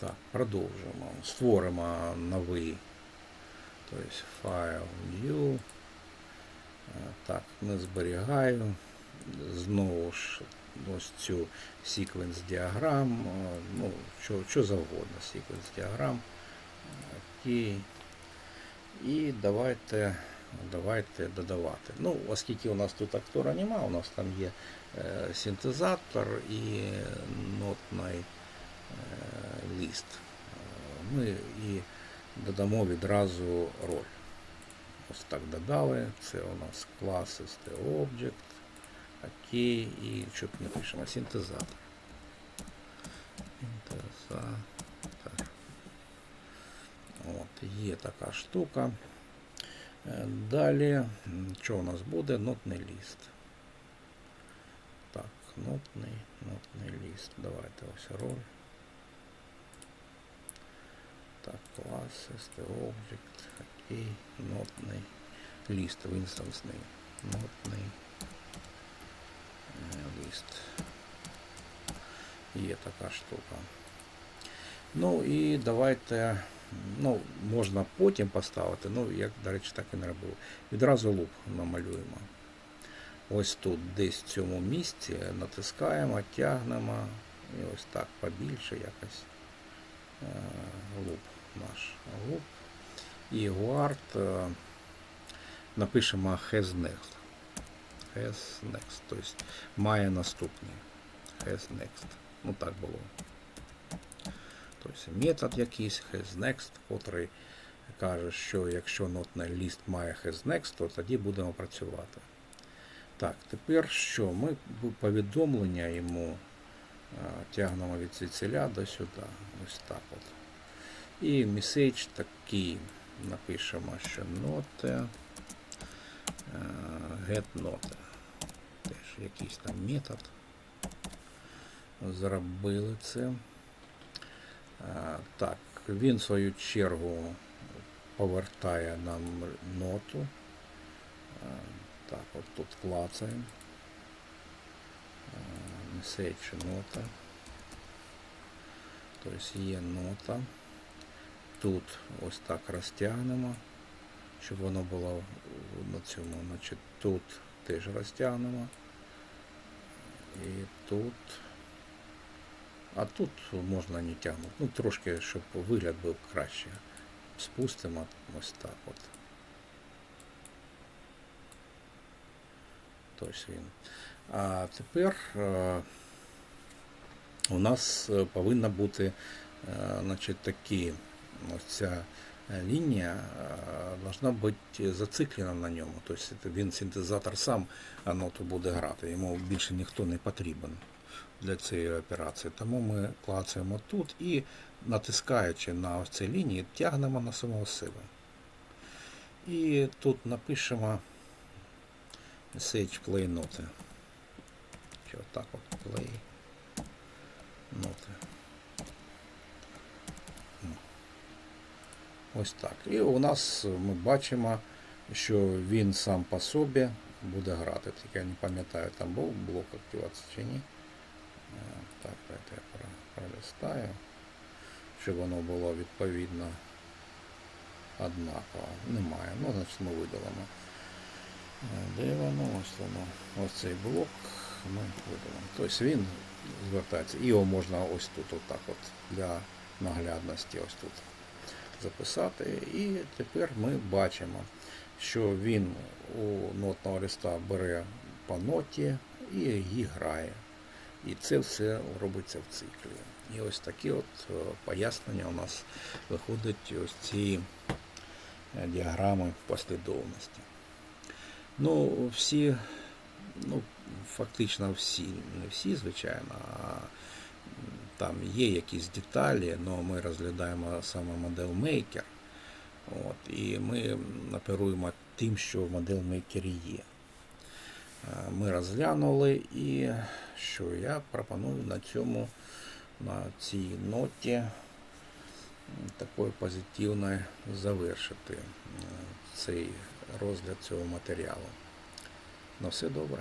Так, продовжимо. Створимо новий. Тобто файл new. Е, Так, не зберігаю. Знову ж ось цю секвенс діаграм. е, Ну, що, що завгодно, секвенс діаграм. Окей. І давайте, давайте додавати. Ну, оскільки у нас тут актора нема, у нас там є е, синтезатор і нотний лист. Е, Ми і додамо відразу роль. Ось так додали. Це у нас клас ST-Object. Окей. І що тут напишемо? Синтезатор. Синтезатор. От, є така штука. Е, Далі, що у нас буде? Нотний ліст. Так, нотний, нотний ліст. Давайте ось роль. Так, клас, ST Object, окей, нотний ліст, інстансний. Нотний е, ліст. Є така штука. Ну і давайте, ну, можна потім поставити, ну, як, до речі, так і не робив. Відразу луп намалюємо. Ось тут, десь в цьому місці, натискаємо, тягнемо, і ось так побільше якось. е, Луп наш луп. І guard е, напишемо has next. Has next. Тобто має наступний. Has next. Ну так було. Тобто метод якийсь has next, котрий каже, що якщо нотний ліст має has next, то тоді будемо працювати. Так, тепер що? Ми повідомлення йому тягнемо від звідсіля до сюди. Ось так от. І меседж такий напишемо, що ноте е, get note. Теж якийсь там метод. Зробили це. Так, він в свою чергу повертає нам ноту. Так, от тут клацаємо. Message нота. Тобто є нота. Тут ось так розтягнемо, щоб воно було на цьому. Значить, тут теж розтягнемо. І тут. А тут можна не тягнути. Ну, трошки, щоб вигляд був краще. Спустимо ось так от. Тобто він. А тепер е, у нас е, повинна бути е, значить, такі, ця е, лінія е, должна бути зациклена на ньому. Тобто він синтезатор сам ноту буде грати, йому більше ніхто не потрібен для цієї операції. Тому ми клацаємо тут і натискаючи на ось ці лінії, тягнемо на самого себе. І тут напишемо message play ноти. Чи отак от play ноти. Ось так. І у нас ми бачимо, що він сам по собі буде грати. Тільки я не пам'ятаю, там був блок активації чи ні. Е, Так, давайте я про- пролистаю, щоб воно було відповідно однаково. Немає. Ну, значить ми видалимо. Е, Де воно? Ось воно. Ось цей блок ми видалимо. Тобто він звертається. Його можна ось тут, отак от, для наглядності ось тут записати. І тепер ми бачимо, що він у нотного листа бере по ноті і її грає. І це все робиться в циклі. І ось такі от е, пояснення у нас виходять ось ці е, діаграми в послідовності. Ну, всі, ну, фактично всі, не всі, звичайно, а там є якісь деталі, але ми розглядаємо саме моделмейкер. От, і ми оперуємо тим, що в моделмейкері є. Ми розглянули і що я пропоную на цьому, на цій ноті такої позитивної завершити цей розгляд цього матеріалу. На все добре.